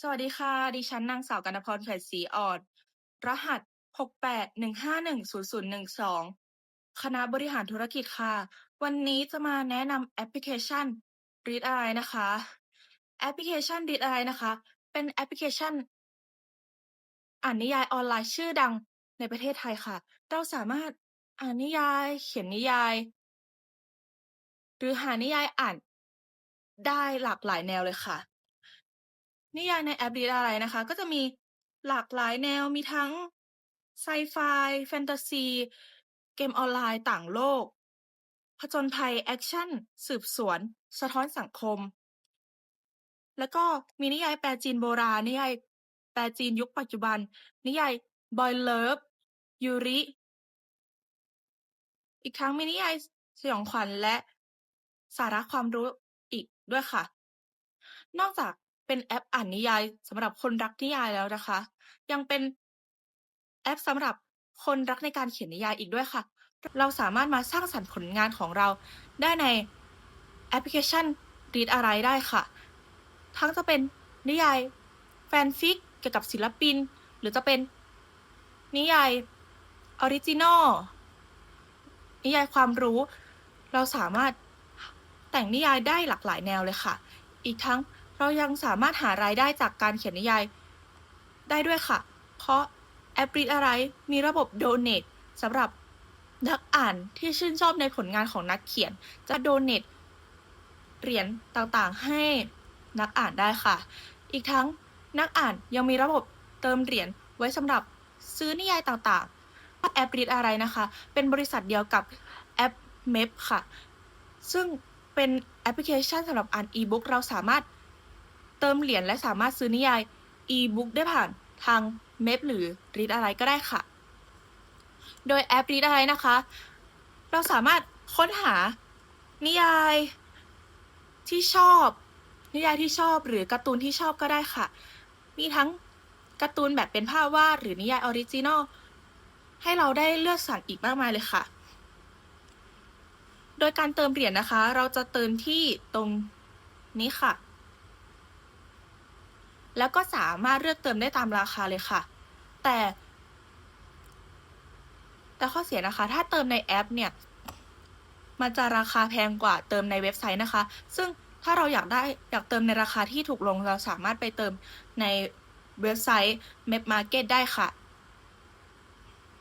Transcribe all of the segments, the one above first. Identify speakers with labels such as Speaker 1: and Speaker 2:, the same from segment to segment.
Speaker 1: สวัสดีค่ะ ดิฉันนางสาวกนพรแผดศรีอ่อน รหัส 68151012 คณะบริหารธุรกิจค่ะ วันนี้จะมาแนะนำแอปพลิเคชัน Read อะไรนะคะ แอปพลิเคชัน Read อะไรนะคะ เป็นแอปพลิเคชัน อ่านนิยายออนไลน์ชื่อดังในประเทศไทยค่ะ เราสามารถอ่านนิยาย เขียนนิยาย หรือหานิยายอ่านได้หลากหลายแนวเลยค่ะ นิยายในแอป Read อะไรนะคะ ก็จะมีหลากหลายแนวมีทั้งไซไฟแฟนตาซี เกมออนไลน์ต่างโลก ผจญภัย แอกชันสืบสวน สะท้อนสังคม แล้วก็มีนิยายแปลจีนโบราณ นิยายแปลจีนยุคปัจจุบัน นิยาย Boy Love ยูริ อีกทั้งมีนิยายสยองขวัญและสาระความรู้อีกด้วยค่ะ นอกจาก เป็นแอปอ่านนิยายสำหรับคนรักนิยายแล้วนะคะ ยังเป็นแอปสำหรับคนรักในการเขียนนิยายอีกด้วยค่ะ เราสามารถมาสร้างสรรค์ผลงานของเราได้ในแอปพลิเคชัน Read อะไรได้ค่ะ ทั้งจะเป็นนิยายแฟนฟิกเกี่ยวกับศิลปิน หรือจะเป็นนิยายออริจินอลนิยายความรู้ เราสามารถแต่งนิยายได้หลากหลายแนวเลยค่ะ อีกทั้ง เรายังสามารถหารายได้จากการเขียนนิยาย ได้ด้วยค่ะ เพราะแอป Read อะไรมีระบบ Donate สำหรับนักอ่านที่ชื่นชอบในผลงานของนักเขียน จะ Donate เหรียญต่างๆ ให้นักอ่านได้ค่ะ อีกทั้งนักอ่านยังมีระบบเติมเหรียญไว้สำหรับซื้อนิยายต่างๆแอป Read อะไรนะคะ เป็นบริษัทเดียวกับแอป MEP ค่ะ ซึ่งเป็นแอปพลิเคชันสำหรับอ่านอีบุ๊กเราสามารถ เติมเหรียญและสามารถซื้อนิยายอีบุ๊กได้ผ่านทาง MEP หรือ Read อะไรก็ได้ค่ะ โดยแอป Read อะไรนะคะ เราสามารถค้นหานิยายที่ชอบ นิยายที่ชอบหรือการ์ตูนที่ชอบก็ได้ค่ะ มีทั้งการ์ตูนแบบเป็นภาพวาดหรือนิยายออริจินอลให้เราได้เลือกสรรอีกมากมายเลยค่ะ โดยการเติมเหรียญนะคะ เราจะเติมที่ตรงนี้ค่ะ แล้วก็สามารถเลือกเติมได้ตามราคาเลยค่ะ แต่ แต่ข้อเสียนะคะ ถ้าเติมในแอปเนี่ย มันจะราคาแพงกว่าเติมในเว็บไซต์นะคะ ซึ่งถ้าเราอยากได้อยากเติมในราคาที่ถูกลงเราสามารถไปเติมในเว็บไซต์ Map Market ได้ค่ะ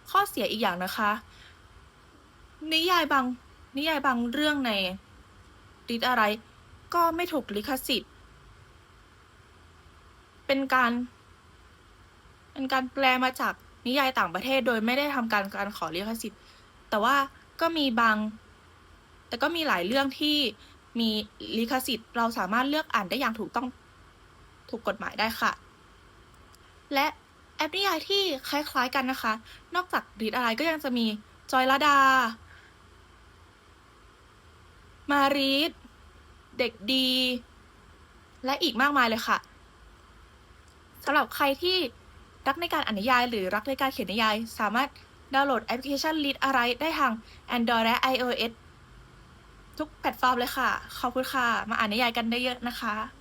Speaker 1: ข้อเสียอีกอย่างนะคะ นิยายบางนิยายบางเรื่องในดิดอะไร ก็ไม่ถูกลิขสิทธิ์ เป็นการเป็นการแปลมาจากนิยายต่างประเทศโดยไม่ได้ทำการการขอลิขสิทธิ์ แต่ว่าก็มีบาง แต่ก็มีหลายเรื่องที่มีลิขสิทธิ์ เราสามารถเลือกอ่านได้อย่างถูกต้องถูกกฎหมายได้ค่ะ และแอปนิยายที่คล้าย ๆ กันนะคะ นอกจากรีดอะไรก็ยังจะมีจอยลดา มารีดเด็กดี และอีกมากมายเลยค่ะ สำหรับใครที่รักในการอ่านนิยาย หรือรักในการเขียนนิยาย สามารถดาวน์โหลดแอปพลิเคชัน Read อะไรได้ทาง Android และ iOS ทุกแพลตฟอร์มเลยค่ะ ขอบคุณค่ะ มาอ่านนิยายกันได้เยอะนะคะ